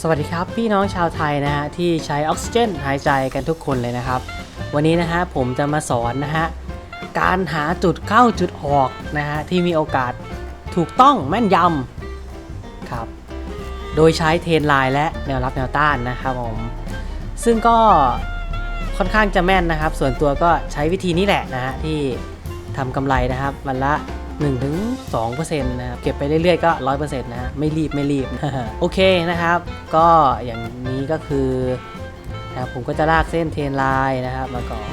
สวัสดีครับพี่น้องชาวไทยนะฮะที่ใช้ออกซิเจนหายใจกันทุกคนเลยนะครับ วันนี้นะฮะผมจะมาสอนนะฮะการหาจุดเข้าจุดออกนะฮะที่มีโอกาสถูกต้องแม่นยำครับโดยใช้เทนไลน์และแนวรับแนวต้านนะครับผมซึ่งก็ค่อนข้างจะแม่นนะครับ ส่วนตัวก็ใช้วิธีนี้แหละนะฮะที่ทำกำไรนะครับวันละ 1-2%นะครับ เก็บไปเรื่อยๆก็ 100%นะฮะไม่รีบไม่รีบ โอเคนะครับ ก็อย่างนี้ก็คือนะครับผมก็จะลากเส้นเทนไลน์นะครับมาก่อน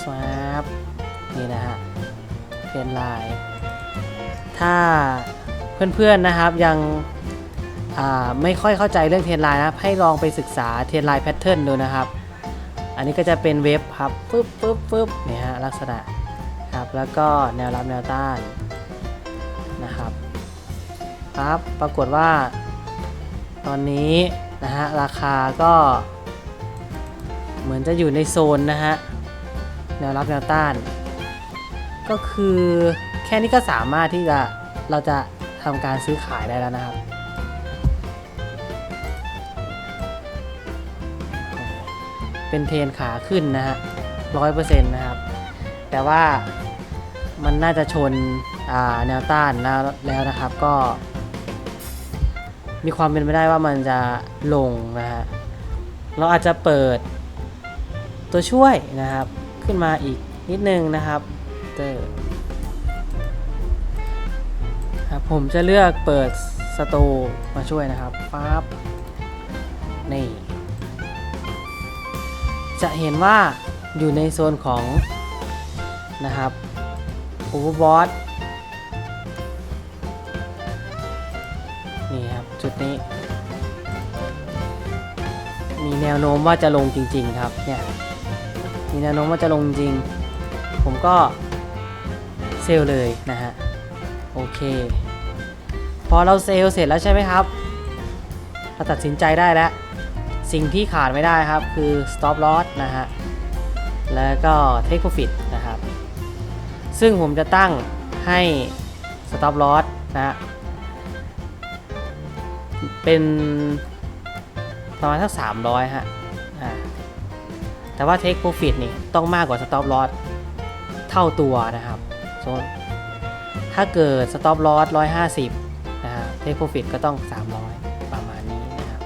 swap นี่นะฮะเทนไลน์ถ้าเพื่อนๆนะครับยังไม่ค่อยเข้าใจเรื่องเทนไลน์นะครับให้ลองไปศึกษาเทนไลน์แพทเทิร์นดูนะครับ อันนี้ก็จะเป็นเว็บครับปึ๊บปึ๊บปึ๊บเนี่ยฮะลักษณะ ครับแล้วก็แนวรับแนวต้านนะครับครับปรากฏว่า ตอนนี้นะฮะราคาก็เหมือนจะอยู่ในโซนนะฮะแนวรับแนวต้าน ก็คือแค่นี้ก็สามารถที่จะเราจะทำการซื้อขายได้แล้วนะครับเป็นเทรนขาขึ้นนะฮะร้อยเปอร์เซ็นต์นะครับ แต่ว่ามันน่าจะชนแนวต้านแล้วแล้วนะครับก็ มีความเป็นไปได้ว่ามันจะลงนะฮะเราอาจจะเปิดตัวช่วยนะครับขึ้นมาอีกนิดนึงนะครับเตอร์ครับผมจะเลือกเปิดสโตร์มาช่วยนะครับปั๊บนี่จะเห็นว่าอยู่ในโซนของ นะครับ overbought นี่ครับ จุดนี้ มีแนวโน้มว่าจะลงจริง ๆ ครับเนี่ยมีแนวโน้มว่าจะลงจริง ผมก็เซลเลยนะฮะโอเค พอเราเซลเสร็จแล้วใช่ไหมครับเราตัดสินใจได้แล้ว สิ่งที่ขาดไม่ได้ครับคือ stop loss นะฮะแล้วก็ take profit นะครับ ซึ่งผมจะตั้งให้ stop loss นะ เป็นประมาณสัก 300 ฮะอ่าแต่ว่า take profit นี่ต้องมากกว่า stop loss เท่าตัวนะครับโซนถ้าเกิด stop loss 150 นะฮะ take profit ก็ต้อง 300 ประมาณนี้นะครับ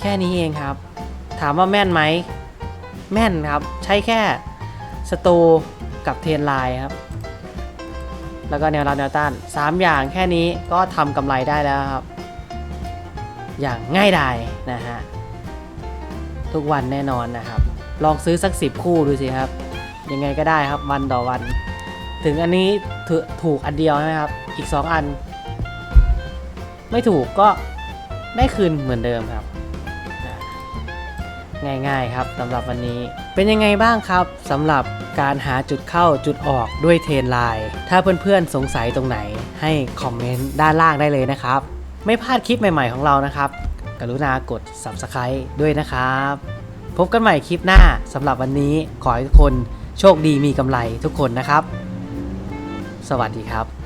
แค่นี้เองครับ ถามว่าแม่นไหม แม่นครับ ใช้แค่สโต กับเทรนไลน์ครับ แล้วก็แนวรับแนวต้าน 3 อย่างแค่นี้ก็ทำกำไรได้แล้วครับ อย่างง่ายดายนะฮะ ทุกวันแน่นอนนะครับ ลองซื้อสัก 10 คู่ดูสิครับ ยังไงก็ได้ครับวันต่อวัน ถึงอันนี้ถถูกอันเดียวใช่ไหมครับ อีก 2 อัน ไม่ถูกก็ได้คืนเหมือนเดิมครับง่ายๆครับสำหรับวันนี้เป็นยังไงบ้างครับสำหรับ การหาจุดเข้าจุดออกด้วยเทรนไลน์ถ้าเพื่อนๆสงสัยตรงไหนให้คอมเมนต์ด้านล่างได้เลยนะครับ ไม่พลาดคลิปใหม่ๆของเรานะครับ กรุณากด Subscribe ด้วยนะครับ พบกันใหม่คลิปหน้าสำหรับวันนี้ขอให้ทุกคนโชคดีมีกำไรทุกคนนะครับ สวัสดีครับ